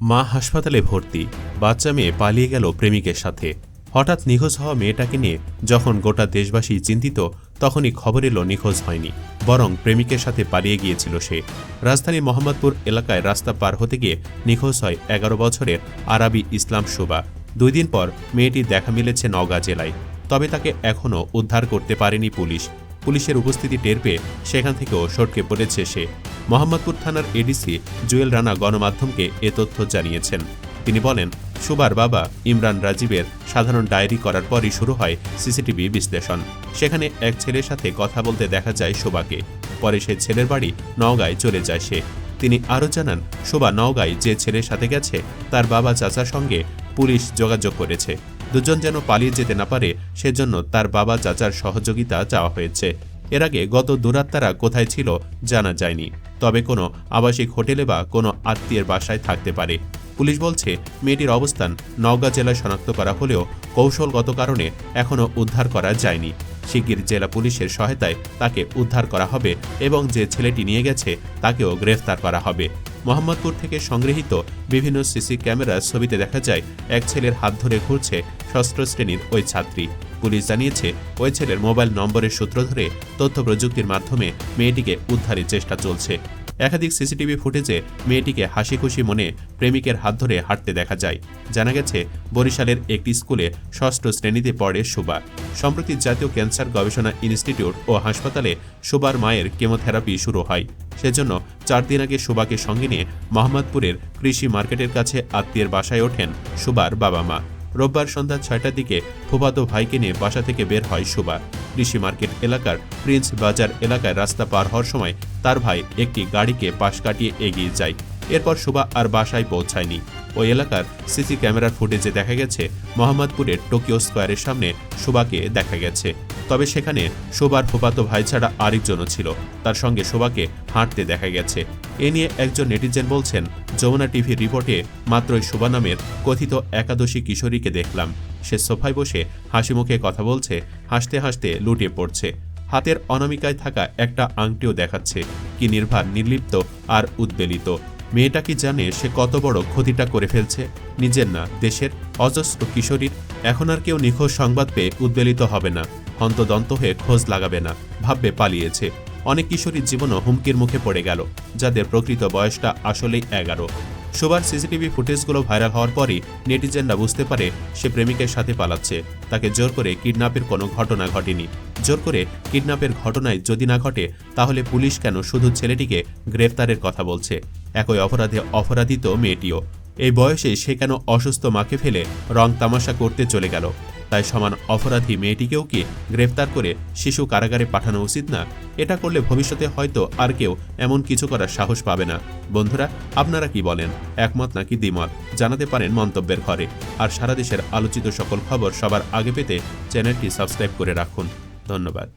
মা হাসপাতালে ভর্তি। বাচ্চা মেয়ে পালিয়ে গেল প্রেমিকের সাথে। হঠাৎ নিখোঁজ হওয়া মেয়েটাকে নিয়ে যখন গোটা দেশবাসী চিন্তিত, তখনই খবর এলো নিখোঁজ হয়নি, বরং প্রেমিকের সাথে পালিয়ে গিয়েছিল সে। রাজধানী মোহাম্মদপুর এলাকায় রাস্তা পার হতে গিয়ে নিখোঁজ হয় এগারো বছরের আরাবি ইসলাম শোভা দুই দিন পর মেয়েটি দেখা মিলেছে নওগাঁ জেলায়, তবে তাকে এখনও উদ্ধার করতে পারেনি পুলিশ। পুলিশের উপস্থিতি টের পেয়ে সেখান থেকেও সটকে পড়েছে সে। মোহাম্মদপুর থানার এডিসি জুয়েল রানা গণমাধ্যমকে এ তথ্য জানিয়েছেন। তিনি বলেন, সুবার বাবা ইমরান রাজীবের সাধারণ ডায়েরি করার পরই শুরু হয় সিসিটিভি বিশ্লেষণ। সেখানে এক ছেলের সাথে কথা বলতে দেখা যায় শোভাকে। পরে সে ছেলের বাড়ি নওগাঁয় চলে যায় সে। তিনি আরও জানান, শোভা নওগাঁয় যে ছেলের সাথে গেছে, তার বাবা চাচার সঙ্গে পুলিশ যোগাযোগ করেছে। দুজন যেন পালিয়ে যেতে না পারে, সেজন্য তার বাবা চাচার সহযোগিতা চাওয়া হয়েছে। এর আগে গত দুরাত্মারা কোথায় ছিল জানা যায়নি। তবে কোনো আবাসিক হোটেলে বা কোনো আত্মীয়ের বাসায় থাকতে পারে। পুলিশ বলছে, মেয়েটির অবস্থান নওগাঁ জেলায় শনাক্ত করা হলেও কৌশলগত কারণে এখনও উদ্ধার করা যায়নি। শিগগির জেলা পুলিশের সহায়তায় তাকে উদ্ধার করা হবে এবং যে ছেলেটি নিয়ে গেছে তাকেও গ্রেফতার করা হবে। মোহাম্মদপুর থেকে সংগৃহীত বিভিন্ন সিসি ক্যামেরার ছবিতে দেখা যায়, এক ছেলের হাত ধরে ঘুরছে ষষ্ঠ শ্রেণির ওই ছাত্রী। পুলিশ জানিয়েছে, ওই ছেলের মোবাইল নম্বরের সূত্র ধরে তথ্য প্রযুক্তির মাধ্যমে মেয়েটিকে উদ্ধারের চেষ্টা চলছে। একাধিক সিসিটিভি ফুটেজে মেয়েটিকে হাসি খুশি মনে প্রেমিকের হাত ধরে হাঁটতে দেখা যায়। জানা গেছে, বরিশালের একটি স্কুলে ষষ্ঠ শ্রেণীতে পড়ে সুবা সম্প্রতি জাতীয় ক্যান্সার গবেষণা ইনস্টিটিউট ও হাসপাতালে সুবার মায়ের কেমোথেরাপি শুরু হয়। সেজন্য চার দিন আগে সুবাকে সঙ্গে নিয়ে মোহাম্মদপুরের কৃষি মার্কেটের কাছে আত্মীয়ের বাসায় ওঠেন সুবার বাবা মা। রোববার সন্ধ্যা ছয়টার দিকে ফুফাতো ভাইকে নিয়ে বাসা থেকে বের হয় সুবা। কৃষি মার্কেট এলাকার প্রিন্স বাজার এলাকায় রাস্তা পার হওয়ার সময় তার ভাই একটি গাড়িকে পাশ কাটিয়ে এগিয়ে যায়। এরপর সুবা আর বাসায় পৌঁছায়নি। ওই এলাকার সিসি ক্যামেরার ফুটেজে দেখা গেছে, মোহাম্মদপুরের টোকিও স্কোয়ারের সামনে শোভাকে দেখা গেছে। তবে সেখানে শোভার ফুপাতো ভাই ছাড়া আরেকজনও ছিল। তার সঙ্গে শোভাকে হাঁটতে দেখা গেছে। এ নিয়ে একজন নেটিজেন বলছেন, যমুনা টিভির রিপোর্টে মাত্রই শোভা নামের কথিত একাদশী কিশোরীকে দেখলাম। সে সোফায় বসে হাসি মুখে কথা বলছে, হাসতে হাসতে লুটিয়ে পড়ছে। হাতের অনামিকায় থাকা একটা আংটিও দেখাচ্ছে, কি নির্ভার, নির্লিপ্ত আর উদ্বেলিত। মেয়েটা কি জানে সে কত বড় ক্ষতিটা করে ফেলছে? নিজের না, দেশের অজস্র কিশোরীর। এখন আর কেউ নিখোঁজ সংবাদ পেয়ে উদ্বেলিত হবে না। হন্তদন্ত হয়ে খোঁজ লাগাবে না, ভাববে পালিয়েছে। অনেক কিশোরীর জীবনও হুমকির মুখে পড়ে গেল, যাদের প্রকৃত বয়সটা আসলেই এগারো। শোবার সিসিটিভি ফুটেজগুলো ভাইরাল হওয়ার পরই নেটিজেনরা বুঝতে পারে সে প্রেমিকের সাথে পালাচ্ছে। তাকে জোর করে কিডন্যাপের কোনো ঘটনা ঘটেনি। জোর করে কিডন্যাপের ঘটনায় যদি না ঘটে, তাহলে পুলিশ কেন শুধু ছেলেটিকে গ্রেফতারের কথা বলছে? একই অপরাধে অপরাধিত মেয়েটিও। এই বয়সে সে কেন অসুস্থ মাকে ফেলে রং তামাশা করতে চলে গেল? তাই সমান অপরাধী মেয়েটিকেও কি গ্রেফতার করে শিশু কারাগারে পাঠানো উচিত না? এটা করলে ভবিষ্যতে হয়তো আর কেউ এমন কিছু করার সাহস পাবে না। বন্ধুরা, আপনারা কি বলেন? একমত নাকি দ্বিমত? জানাতে পারেন মন্তব্যের ঘরে। আর সারা দেশের আলোচিত সকল খবর সবার আগে পেতে চ্যানেলটি সাবস্ক্রাইব করে রাখুন। ধন্যবাদ।